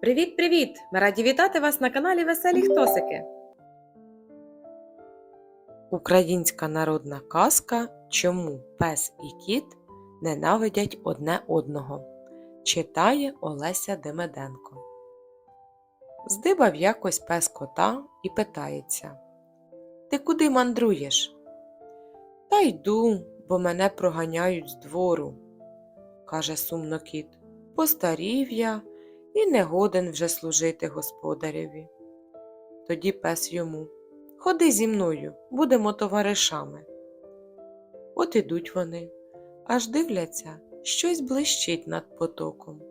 Привіт-привіт! Ми раді вітати вас на каналі Веселі Хтосики. Українська народна казка Чому пес і кіт ненавидять одне одного. Читає Олеся Демеденко. Здибав якось пес кота і питається Ти куди мандруєш? Та йду, бо мене проганяють з двору, каже сумно кіт. Постарів я і не годен вже служити господареві. Тоді пес йому Ходи зі мною, будемо товаришами. От ідуть вони, аж дивляться, щось блищить над потоком.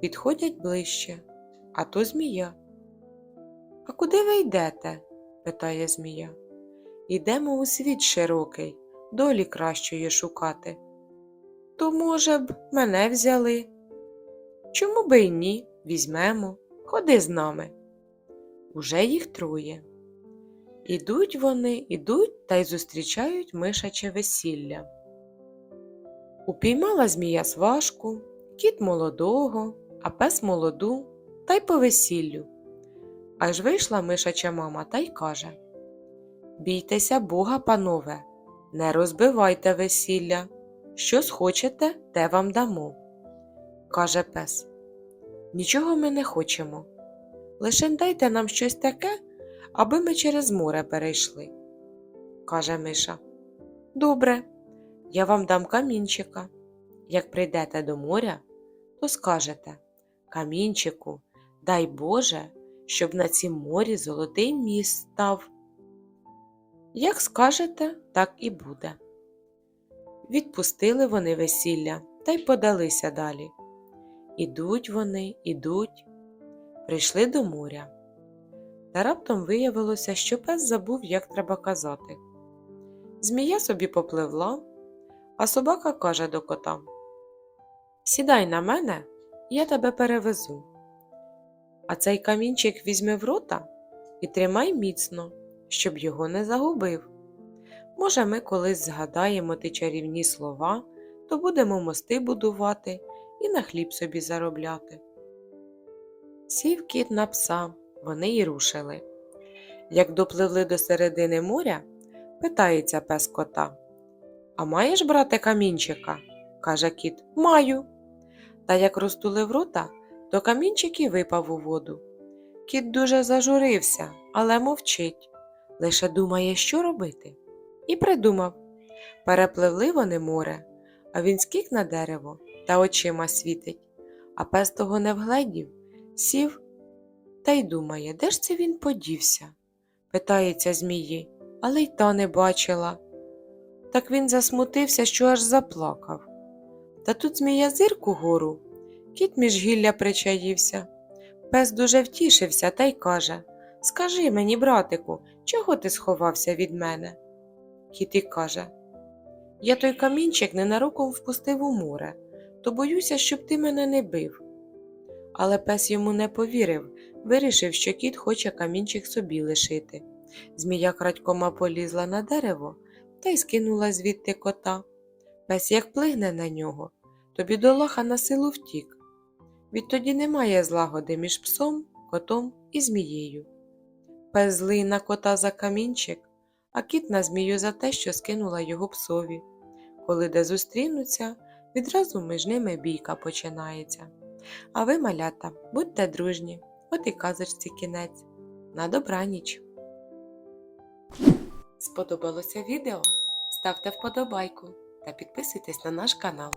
Підходять ближче, а то змія. А куди ви йдете? питає змія. Йдемо у світ широкий, долі кращої шукати. То, може б, мене взяли. Чому би й ні? Візьмемо, ходи з нами. Уже їх троє. Ідуть вони, ідуть та й зустрічають мишаче весілля. Упіймала змія сважку, кіт молодого, а пес молоду, та й по весіллю. Аж вийшла мишача мама та й каже Бійтеся Бога, панове, не розбивайте весілля. Що схочете, те вам дамо. Каже пес. Нічого ми не хочемо. Лише дайте нам щось таке, аби ми через море перейшли. Каже Миша. Добре, я вам дам камінчика. Як прийдете до моря, то скажете Камінчику, дай Боже, щоб на цім морі золотий міст став. Як скажете, так і буде. Відпустили вони весілля та й подалися далі. Ідуть вони, ідуть, прийшли до моря. Та раптом виявилося, що пес забув, як треба казати. Змія собі попливла, а собака каже до кота Сідай на мене, я тебе перевезу. А цей камінчик візьми в рота і тримай міцно, щоб його не загубив. Може, ми колись згадаємо ті чарівні слова, то будемо мости будувати і на хліб собі заробляти. Сів кіт на пса, вони й рушили. Як допливли до середини моря, питається пес кота А маєш, брате, камінчика? каже кіт Маю. Та як розтулив рота, то камінчик і випав у воду. Кіт дуже зажурився, але мовчить, лише думає, що робити. І придумав перепливли вони море, а він скік на дерево та очима світить, а пес того не вгледів, сів та й думає, де ж це він подівся? питається змії, але й та не бачила. Так він засмутився, що аж заплакав. Та тут змія зирку гору, кіт між гілля причаївся. Пес дуже втішився та й каже Скажи мені, братику, чого ти сховався від мене? Кіт і каже Я той камінчик ненароком впустив у море, то боюся, щоб ти мене не бив. Але пес йому не повірив, вирішив, що кіт хоче камінчик собі лишити. Змія крадькома полізла на дерево та й скинула звідти кота. Пес як плигне на нього, то бідолаха на силу втік. Відтоді немає злагоди між псом, котом і змією. Пес злий на кота за камінчик, а кіт на змію за те, що скинула його псові. Коли де зустрінуться, відразу між ними бійка починається. А ви, малята, будьте дружні, от і казочці кінець. На добраніч! Сподобалося відео? Ставте вподобайку та підписуйтесь на наш канал.